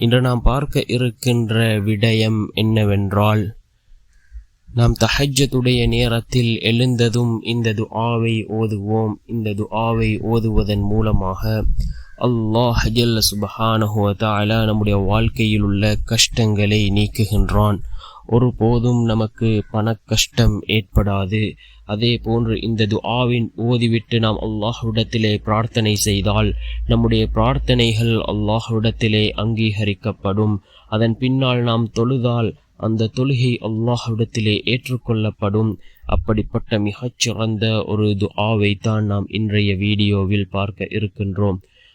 இன்று நாம் பார்க்க இருக்கின்ற விடயம் என்னவென்றால் நாம் தஹஜத்துடைய நேரத்தில் எழுந்ததும் இந்த துஆவை ஓதுவோம். இந்த துஆவை ஓதுவதன் மூலமாக அல்லாஹ் ஜல்ல சுபஹானஹு நம்முடைய வாழ்க்கையில் உள்ள கஷ்டங்களை நீக்குகின்றான். ஒருபோதும் நமக்கு பண கஷ்டம் ஏற்படாது. அதே போன்று இந்த துஆவின் ஓதிவிட்டு நாம் அல்லாஹ்விடத்திலே பிரார்த்தனை செய்தால் நம்முடைய பிரார்த்தனைகள் அல்லாஹ்விடத்திலே அங்கீகரிக்கப்படும். அதன் பின்னால் நாம் தொழுதால் அந்த தொழுகை அல்லாஹ்விடத்திலே ஏற்றுக்கொள்ளப்படும். அப்படிப்பட்ட மிகச்சிறந்த ஒரு துஆவை தான் நாம் இன்றைய வீடியோவில் பார்க்க இருக்கின்றோம்.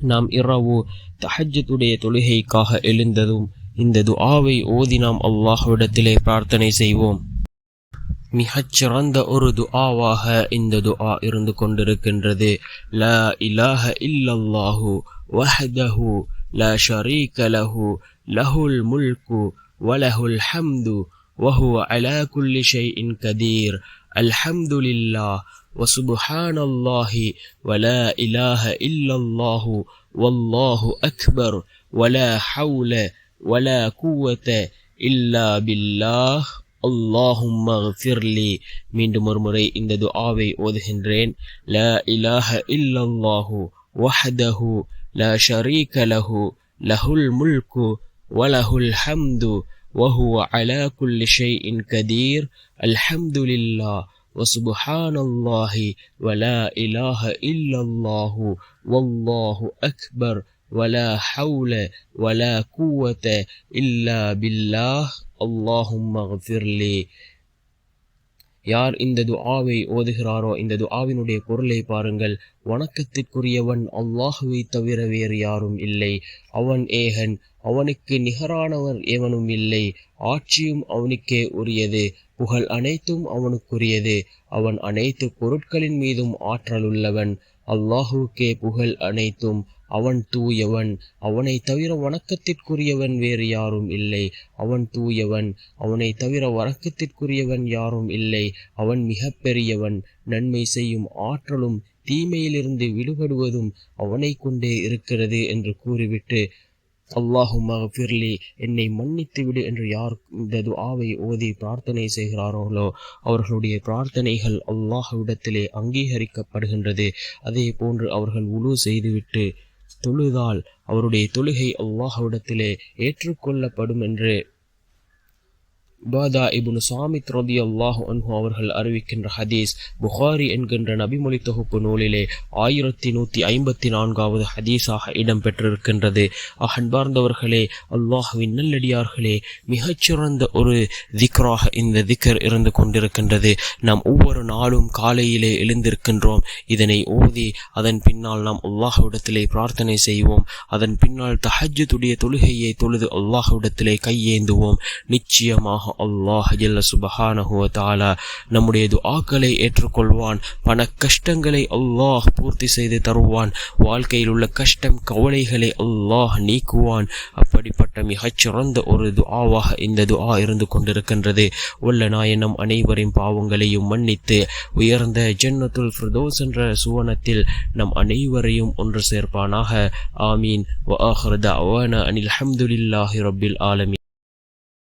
நாம் இரவு தஹஜத்துடைய தொழுகைக்காக எழுந்ததும் இந்த துஆவை ஓதி நாம் அல்லாஹ்விடத்திலே பிரார்த்தனை செய்வோம். மிகச் சிறந்த ஒரு துஆவாக இந்த துஆ இருந்து கொண்டிருக்கின்றது. ல இலாஹ இல்லல்லாஹு வஹதஹு ல ஷரீக லஹு லஹுல் முல்கு வலஹுல் ஹம்து வஹுவ அலா குல்லி ஷை இன் الحمد لله وسبحان الله ولا إله إلا الله والله أكبر ولا حول ولا قوة إلا بالله. اللهم اغفر لي. மீண்டும் ஒருமுறை இந்த துஆவை ஓதுகின்றேன் لا إله إلا الله وحده لا شريك له. له الملك وله الحمد وهو على كل شيء قدير. الحمد لله وسبحان الله ولا إله إلا الله والله أكبر ولا حول ولا قوة إلا بالله. اللهم اغفر لي. யார் இந்த துஆவை ஓதுகிறாரோ இந்த துஆவினுடைய பொருளை பாருங்கள். வணக்கத்திற்குரியவன் அல்லாஹுவை தவிர வேறு யாரும் இல்லை. அவன் ஏகன் அவனுக்கு நிகரானவர் எவனும் இல்லை. ஆட்சியும் அவனுக்கே உரியது. புகழ் அனைத்தும் அவனுக்குரியது. அவன் அனைத்து பொருட்களின் மீதும் ஆற்றலுள்ளவன். அல்லாஹுக்கே புகழ் அனைத்தும் அவன் தூயவன். அவனை தவிர வணக்கத்திற்குரியவன் வேறு யாரும் இல்லை. அவன் தூயவன். அவனை தவிர வணக்கத்திற்குரியவன் யாரும் இல்லை. அவன் மிக பெரியவன். நன்மை செய்யும் ஆற்றலும் தீமையிலிருந்து விடுபடுவதும் அவனை கொண்டே இருக்கிறது என்று கூறிவிட்டு அல்லாஹும் மகபிர்லி என்னை மன்னித்து விடு என்று யார் இந்த துஆவை ஓதி பிரார்த்தனை செய்கிறார்களோ அவர்களுடைய பிரார்த்தனைகள் அல்லாஹ்விடத்திலே அங்கீகரிக்கப்படுகின்றது. அதே போன்று அவர்கள் உழு செய்துவிட்டு தொழுதால் அவருடைய தொழுகை அல்லாஹ்விடத்திலே ஏற்றுக்கொள்ளப்படும் என்று உபாதா இபுனு சாமித் ரதி அல்லாஹு அன்ஹு அவர்கள் அறிவிக்கின்ற ஹதீஸ் புகாரி என்கின்ற நபிமொழி தொகுப்பு நூலிலே ஆயிரத்தி நூற்றி ஐம்பத்தி நான்காவது ஹதீஸாக இடம்பெற்றிருக்கின்றது. அன்பார்ந்தவர்களே அல்லாஹுவின் நல்லடியார்களே மிகச்சிறந்த ஒரு திக்ராக இந்த திக்கர் இருந்து கொண்டிருக்கின்றது. நாம் ஒவ்வொரு நாளும் காலையிலே எழுந்திருக்கின்றோம். இதனை ஓதி அதன் பின்னால் நாம் அல்லாஹுவிடத்திலே பிரார்த்தனை செய்வோம். அதன் பின்னால் தஹஜுடைய தொழுகையை தொழுது அல்லாஹுவிடத்திலே கையேந்துவோம். நிச்சயமாக அல்லாஹ் ஜல்ல சுபஹானஹுவ தாலா நம்முடைய துஆக்களை ஏற்றுக்கொள்வான். பண கஷ்டங்களை அல்லாஹ் பூர்த்தி செய்து தருவான். வாழ்க்கையில் உள்ள கஷ்டம் கவலைகளை அல்லாஹ் நீக்குவான். அப்படிப்பட்ட மிகச்சிறந்த ஒரு துஆவாக இந்த துஆ இருந்து கொண்டிருக்கின்றது. உள்ள நாயனம் அனைவரின் பாவங்களையும் மன்னித்து உயர்ந்த ஜன்னத்துல் ஃபிர்தோஸ் என்ற சுவனத்தில் நம் அனைவரையும் ஒன்று சேர்ப்பானாக. ஆமீன். வ அனில் அஹமதுல்லாஹி ரபில் ஆலமி